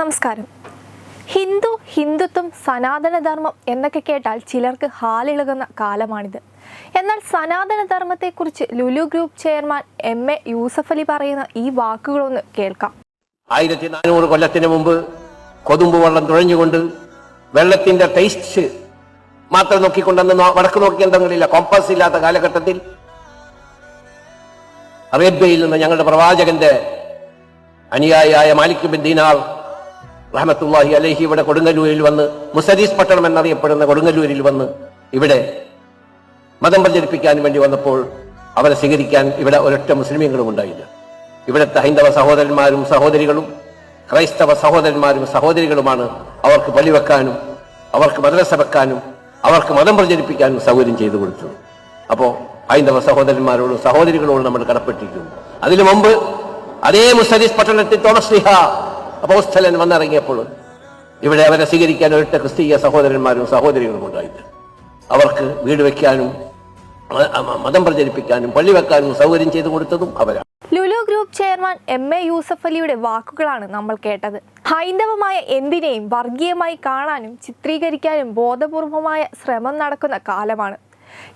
നമസ്കാരം. ഹിന്ദു ഹിന്ദുത്വം സനാതനധർമ്മം എന്നൊക്കെ കേട്ടാൽ ചിലർക്ക് ഹാലിളകുന്ന കാലമാണിത്. എന്നാൽ സനാതനധർമ്മത്തെക്കുറിച്ച് Lulu group chairman M A Yusuf Ali പറയുന്ന ഈ വാക്കുകളൊന്ന് കേൾക്കാം. ആയിരത്തി നാനൂറ് കൊല്ലത്തിന് മുമ്പ് കൊതുമ്പ് വെള്ളം തുഴഞ്ഞുകൊണ്ട് വെള്ളത്തിന്റെ ടേസ്റ്റ് മാത്രം നോക്കിക്കൊണ്ടെന്ന് വടക്ക് നോക്കിയെന്തെങ്കിലില്ല കോമ്പസ് ഇല്ലാത്ത കാലഘട്ടത്തിൽ അറേബ്യയിൽ നിന്ന് ഞങ്ങളുടെ പ്രവാചകന്റെ അനുയായിയായ മാലിക് ബിൻ ദീനാർ റഹമത്തുല്ലാഹി അലഹി ഇവിടെ കൊടുങ്ങല്ലൂരിൽ വന്ന് മുസരീസ് പട്ടണം എന്നറിയപ്പെടുന്ന കൊടുങ്ങല്ലൂരിൽ വന്ന് ഇവിടെ മതം പ്രചരിപ്പിക്കാൻ വേണ്ടി വന്നപ്പോൾ അവരെ സ്വീകരിക്കാൻ ഇവിടെ ഒരൊറ്റ മുസ്ലിമീങ്ങളും ഉണ്ടായില്ല. ഇവിടുത്തെ ഹൈന്ദവ സഹോദരന്മാരും സഹോദരികളും ക്രൈസ്തവ സഹോദരന്മാരും സഹോദരികളുമാണ് അവർക്ക് പള്ളി വെക്കാനും അവർക്ക് മദ്രസ വെക്കാനും അവർക്ക് മതം പ്രചരിപ്പിക്കാനും സൗകര്യം ചെയ്തു കൊടുത്തു. അപ്പോൾ ഹൈന്ദവ സഹോദരന്മാരോടും സഹോദരികളോടും നമ്മൾ കടപ്പെട്ടിരിക്കുന്നു. അതിനു മുമ്പ് അതേ മുസ്ലിസ് പട്ടണത്തിൽ തോമസ് ലിഹ അപ്പോസ്തലൻ വന്നിറങ്ങിയപ്പോൾ ഇവിടെ അവരെ സ്വീകരിക്കാൻ ഒരിട്ട ക്രിസ്തീയ സഹോദരന്മാരും സഹോദരികളും ഉണ്ടായിട്ട് അവർക്ക് വീട് വെക്കാനും മതം പ്രചരിപ്പിക്കാനും പള്ളി വെക്കാനും സൗകര്യം ചെയ്തു കൊടുത്തതും അവരാണ്. Lulu group chairman M A Yusuf അലിയുടെ വാക്കുകളാണ് നമ്മൾ കേട്ടത്. ഹൈന്ദവമായ എന്തിനേയും വർഗീയമായി കാണാനും ചിത്രീകരിക്കാനും ബോധപൂർവമായ ശ്രമം നടക്കുന്ന കാലമാണ്.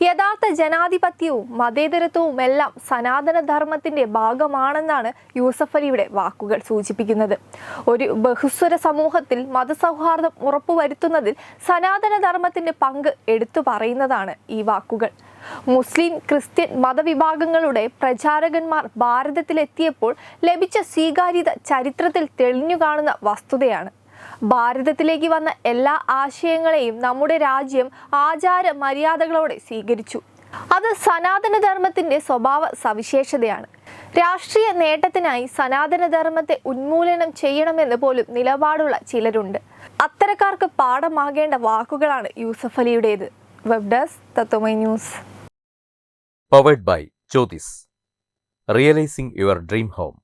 യഥാർത്ഥ ജനാധിപത്യവും മതേതരത്വവും എല്ലാം സനാതന ധർമ്മത്തിന്റെ ഭാഗമാണെന്നാണ് യൂസഫ് അലിയുടെ വാക്കുകൾ സൂചിപ്പിക്കുന്നത്. ഒരു ബഹുസ്വര സമൂഹത്തിൽ മതസൗഹാർദ്ദം ഉറപ്പുവരുത്തുന്നതിൽ സനാതന ധർമ്മത്തിന്റെ പങ്ക് എടുത്തു പറയുന്നതാണ് ഈ വാക്കുകൾ. മുസ്ലിം ക്രിസ്ത്യൻ മതവിഭാഗങ്ങളുടെ പ്രചാരകന്മാർ ഭാരതത്തിലെത്തിയപ്പോൾ ലഭിച്ച സ്വീകാര്യത ചരിത്രത്തിൽ തെളിഞ്ഞു കാണുന്ന വസ്തുതയാണ് ഭാരതത്തിലേക്ക് വന്ന എല്ലാ ആശയങ്ങളെയും നമ്മുടെ രാജ്യം ആചാര മര്യാദകളോടെ സ്വീകരിച്ചു. അത് സനാതനധർമ്മത്തിന്റെ സ്വഭാവ സവിശേഷതയാണ്. രാഷ്ട്രീയ നേട്ടത്തിനായി സനാതനധർമ്മത്തെ ഉന്മൂലനം ചെയ്യണമെന്ന് പോലും നിലപാടുള്ള ചിലരുണ്ട്. അത്തരക്കാർക്ക് പാഠമാകേണ്ട വാക്കുകളാണ് Yusuf അലിയുടേത്. Web desk Tatwamayi news powered by Jyothis realising your dream home.